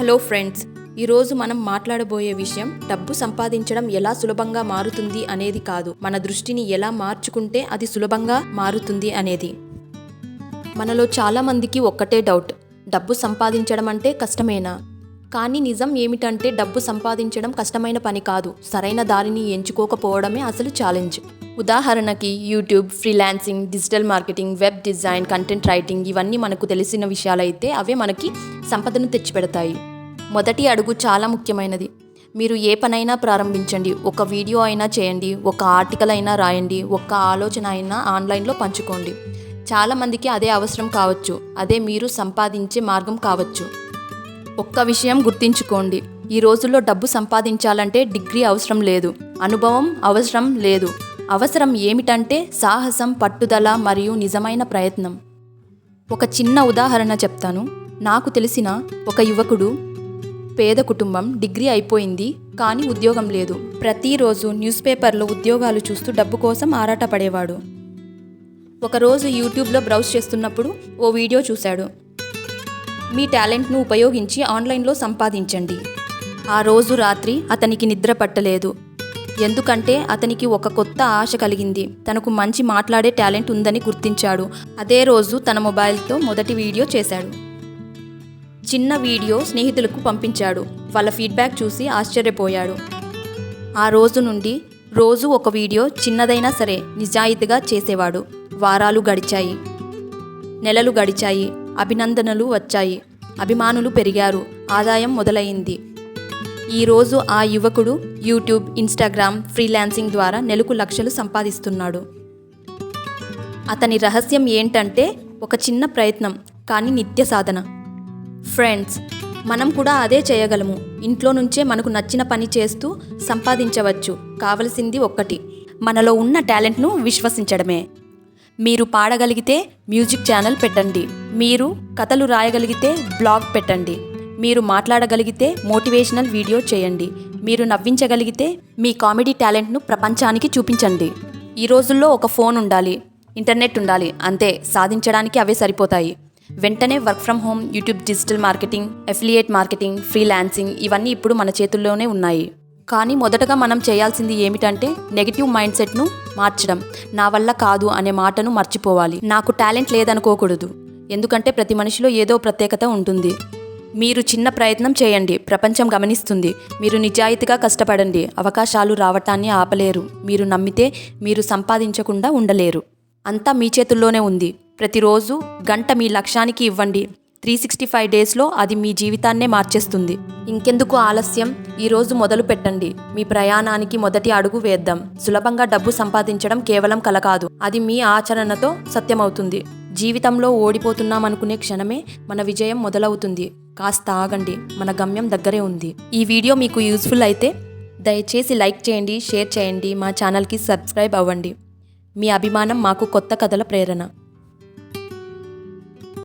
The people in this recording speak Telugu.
హలో ఫ్రెండ్స్ ఈరోజు మనం మాట్లాడబోయే విషయం డబ్బు సంపాదించడం ఎలా సులభంగా మారుతుంది అనేది కాదు. మన దృష్టిని ఎలా మార్చుకుంటే అది సులభంగా మారుతుంది అనేది. మనలో చాలామందికి ఒక్కటే డౌట్ డబ్బు సంపాదించడం అంటే కష్టమేనా? కానీ నిజం ఏమిటంటే డబ్బు సంపాదించడం కష్టమైన పని కాదు. సరైన దారిని ఎంచుకోకపోవడమే అసలు ఛాలెంజ్. ఉదాహరణకి YouTube freelancing digital marketing web design content writing ఇవన్నీ మనకు తెలిసిన విషయాలైతే అవే మనకి సంపదను తెచ్చిపెడతాయి. మొదటి అడుగు చాలా ముఖ్యమైనది. మీరు ఏ పనైనా ప్రారంభించండి. ఒక వీడియో అయినా చేయండి. ఒక ఆర్టికల్ అయినా రాయండి. ఒక్క ఆలోచన అయినా ఆన్లైన్లో పంచుకోండి. చాలామందికి అదే అవసరం కావచ్చు. అదే మీరు సంపాదించే మార్గం కావచ్చు. ఒక్క విషయం గుర్తుంచుకోండి. ఈ రోజుల్లో డబ్బు సంపాదించాలంటే డిగ్రీ అవసరం లేదు. అనుభవం అవసరం లేదు. అవసరం ఏమిటంటే సాహసం పట్టుదల మరియు నిజమైన ప్రయత్నం. ఒక చిన్న ఉదాహరణ చెప్తాను. నాకు తెలిసిన ఒక యువకుడు పేద కుటుంబం డిగ్రీ అయిపోయింది కానీ ఉద్యోగం లేదు. ప్రతిరోజు న్యూస్ పేపర్లో ఉద్యోగాలు చూస్తూ డబ్బు కోసం ఆరాటపడేవాడు. ఒకరోజు యూట్యూబ్లో బ్రౌజ్ చేస్తున్నప్పుడు ఓ వీడియో చూశాడు. మీ టాలెంట్ను ఉపయోగించి ఆన్లైన్లో సంపాదించండి. ఆ రోజు రాత్రి అతనికి నిద్ర పట్టలేదు. ఎందుకంటే అతనికి ఒక కొత్త ఆశ కలిగింది. తనకు మంచి మాట్లాడే టాలెంట్ ఉందని గుర్తించాడు. అదే రోజు తన మొబైల్తో మొదటి వీడియో చేశాడు. చిన్న వీడియో స్నేహితులకు పంపించాడు. వాళ్ళ ఫీడ్బ్యాక్ చూసి ఆశ్చర్యపోయాడు. ఆ రోజు నుండి రోజు ఒక వీడియో చిన్నదైనా సరే నిజాయితీగా చేసేవాడు. వారాలు గడిచాయి. నెలలు గడిచాయి. అభినందనలు వచ్చాయి. అభిమానులు పెరిగారు. ఆదాయం మొదలైంది. ఈరోజు ఆ యువకుడు యూట్యూబ్ ఇన్స్టాగ్రామ్ ఫ్రీలాన్సింగ్ ద్వారా నెలకు లక్షలు సంపాదిస్తున్నాడు. అతని రహస్యం ఏంటంటే ఒక చిన్న ప్రయత్నం కానీ నిత్య సాధన. ఫ్రెండ్స్ మనం కూడా అదే చేయగలము. ఇంట్లో నుంచే మనకు నచ్చిన పని చేస్తూ సంపాదించవచ్చు. కావలసింది ఒక్కటి మనలో ఉన్న టాలెంట్ను విశ్వసించడమే. మీరు పాడగలిగితే మ్యూజిక్ ఛానల్ పెట్టండి. మీరు కథలు రాయగలిగితే బ్లాగ్ పెట్టండి. మీరు మాట్లాడగలిగితే మోటివేషనల్ వీడియో చేయండి. మీరు నవ్వించగలిగితే మీ కామెడీ టాలెంట్ను ప్రపంచానికి చూపించండి. ఈ రోజుల్లో ఒక ఫోన్ ఉండాలి ఇంటర్నెట్ ఉండాలి అంతే సాధించడానికి అవే సరిపోతాయి. వెంటనే work from home YouTube digital marketing affiliate marketing freelancing ఇవన్నీ ఇప్పుడు మన చేతుల్లోనే ఉన్నాయి. కానీ మొదటగా మనం చేయాల్సింది ఏమిటంటే నెగిటివ్ మైండ్ సెట్ను మార్చడం. నా వల్ల కాదు అనే మాటను మర్చిపోవాలి. నాకు టాలెంట్ లేదనుకోకూడదు. ఎందుకంటే ప్రతి మనిషిలో ఏదో ప్రత్యేకత ఉంటుంది. మీరు చిన్న ప్రయత్నం చేయండి. ప్రపంచం గమనిస్తుంది. మీరు నిజాయితీగా కష్టపడండి. అవకాశాలు రావటాన్ని ఆపలేరు. మీరు నమ్మితే మీరు సంపాదించకుండా ఉండలేరు. అంతా మీ చేతుల్లోనే ఉంది. ప్రతిరోజు గంట మీ లక్ష్యానికి ఇవ్వండి. త్రీ సిక్స్టీ ఫైవ్ డేస్లో అది మీ జీవితాన్నే మార్చేస్తుంది. ఇంకెందుకు ఆలస్యం? ఈరోజు మొదలు పెట్టండి. మీ ప్రయాణానికి మొదటి అడుగు వేద్దాం. సులభంగా డబ్బు సంపాదించడం కేవలం కల కాదు. అది మీ ఆచరణతో సత్యమవుతుంది. జీవితంలో ఓడిపోతున్నామనుకునే క్షణమే మన విజయం మొదలవుతుంది. కాస్త ఆగండి మన గమ్యం దగ్గరే ఉంది. ఈ వీడియో మీకు యూస్ఫుల్ అయితే దయచేసి లైక్ చేయండి షేర్ చేయండి మా ఛానల్కి సబ్స్క్రైబ్ అవ్వండి. మీ అభిమానం మాకు కొత్త కథల ప్రేరణ.